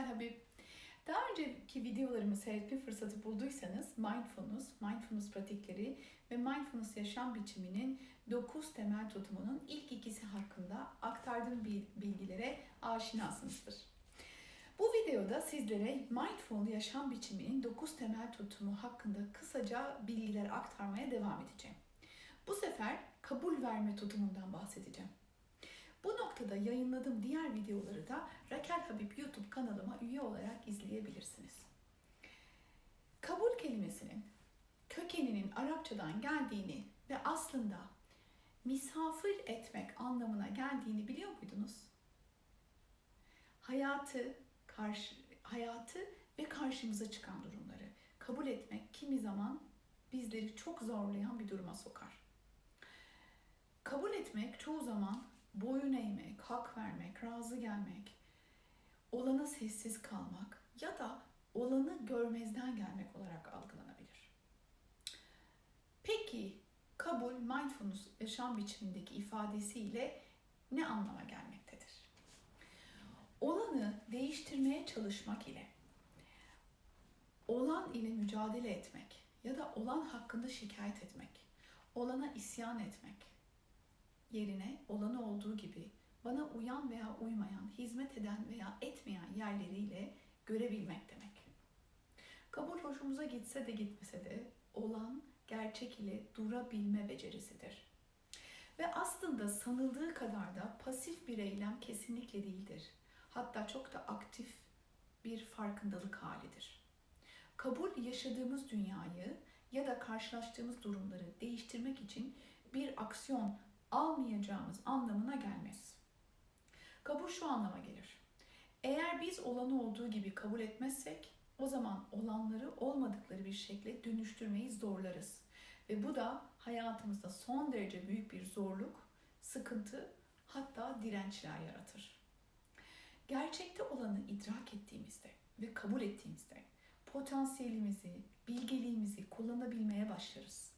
Rakel Habib. Daha önceki videolarımı seyretme fırsatı bulduysanız mindfulness, mindfulness pratikleri ve mindfulness yaşam biçiminin 9 temel tutumunun ilk ikisi hakkında aktardığım bilgilere aşinasınızdır. Bu videoda sizlere mindful yaşam biçiminin 9 temel tutumu hakkında kısaca bilgiler aktarmaya devam edeceğim. Bu sefer kabul verme tutumundan bahsedeceğim. Noktada yayınladığım diğer videoları da Rakel Habib YouTube kanalıma üye olarak izleyebilirsiniz. Kabul kelimesinin kökeninin Arapçadan geldiğini ve aslında misafir etmek anlamına geldiğini biliyor muydunuz? Hayatı, karşı, hayatı ve karşımıza çıkan durumları kabul etmek kimi zaman bizleri çok zorlayan bir duruma sokar. Kabul etmek çoğu zaman boyun eğmek, hak vermek, razı gelmek, olana sessiz kalmak ya da olanı görmezden gelmek olarak algılanabilir. Peki kabul mindfulness yaşam biçimindeki ifadesiyle ne anlama gelmektedir? Olanı değiştirmeye çalışmak ile olan ile mücadele etmek ya da olan hakkında şikayet etmek, olana isyan etmek, yerine olanı olduğu gibi bana uyan veya uymayan, hizmet eden veya etmeyen yerleriyle görebilmek demek. Kabul hoşumuza gitse de gitmese de olan gerçek ile durabilme becerisidir. Ve aslında sanıldığı kadar da pasif bir eylem kesinlikle değildir. Hatta çok da aktif bir farkındalık halidir. Kabul yaşadığımız dünyayı ya da karşılaştığımız durumları değiştirmek için bir aksiyon almayacağımız anlamına gelmez. Kabul şu anlama gelir. Eğer biz olanı olduğu gibi kabul etmezsek o zaman olanları olmadıkları bir şekilde dönüştürmeyi zorlarız. Ve bu da hayatımızda son derece büyük bir zorluk, sıkıntı hatta dirençler yaratır. Gerçekte olanı idrak ettiğimizde ve kabul ettiğimizde potansiyelimizi, bilgeliğimizi kullanabilmeye başlarız.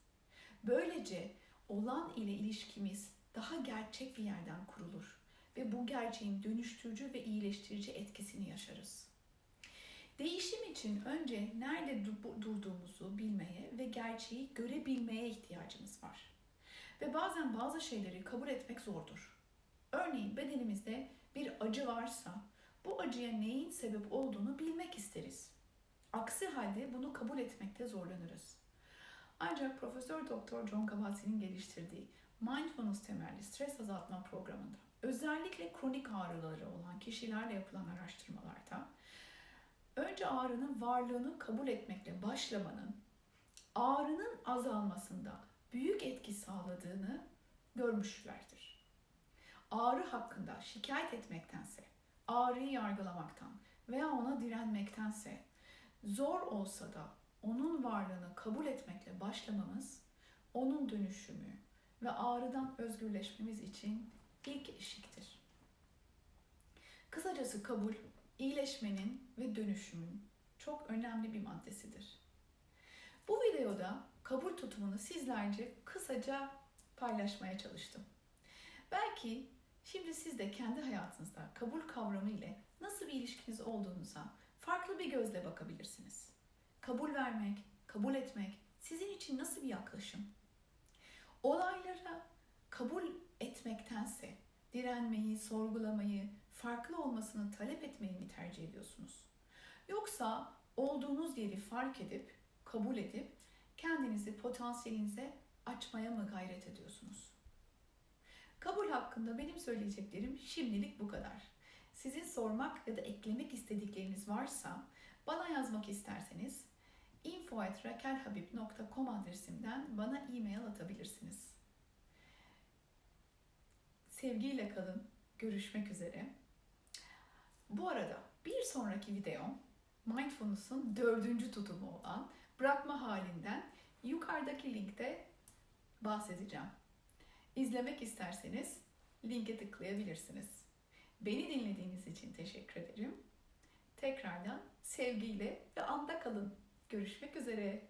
Böylece olan ile ilişkimiz daha gerçek bir yerden kurulur ve bu gerçeğin dönüştürücü ve iyileştirici etkisini yaşarız. Değişim için önce nerede durduğumuzu bilmeye ve gerçeği görebilmeye ihtiyacımız var. Ve bazen bazı şeyleri kabul etmek zordur. Örneğin bedenimizde bir acı varsa bu acıya neyin sebep olduğunu bilmek isteriz. Aksi halde bunu kabul etmekte zorlanırız. Ancak Profesör Doktor John Kabat-Zinn'in geliştirdiği mindfulness temelli stres azaltma programında özellikle kronik ağrıları olan kişilerle yapılan araştırmalarda önce ağrının varlığını kabul etmekle başlamanın ağrının azalmasında büyük etki sağladığını görmüşlerdir. Ağrı hakkında şikayet etmektense, ağrıyı yargılamaktan veya ona direnmektense zor olsa da onun varlığını kabul etmekle başlamamız, onun dönüşümü ve ağrıdan özgürleşmemiz için ilk eşiktir. Kısacası kabul, iyileşmenin ve dönüşümün çok önemli bir maddesidir. Bu videoda kabul tutumunu sizlerce kısaca paylaşmaya çalıştım. Belki şimdi siz de kendi hayatınızda kabul kavramı ile nasıl bir ilişkiniz olduğunuza farklı bir gözle bakabilirsiniz kabul vermek, kabul etmek sizin için nasıl bir yaklaşım? Olaylara kabul etmektense direnmeyi, sorgulamayı, farklı olmasını talep etmeyi mi tercih ediyorsunuz? Yoksa olduğunuz yeri fark edip, kabul edip kendinizi potansiyelinize açmaya mı gayret ediyorsunuz? Kabul hakkında benim söyleyeceklerim şimdilik bu kadar. Sizin sormak ya da eklemek istedikleriniz varsa bana yazmak isterseniz info.rakelhabib.com adresimden bana e-mail atabilirsiniz. Sevgiyle kalın. Görüşmek üzere. Bu arada bir sonraki videom Mindfulness'ın dördüncü tutumu olan bırakma halinden yukarıdaki linkte bahsedeceğim. İzlemek isterseniz linke tıklayabilirsiniz. Beni dinlediğiniz için teşekkür ederim. Tekrardan sevgiyle ve anda kalın. Görüşmek üzere.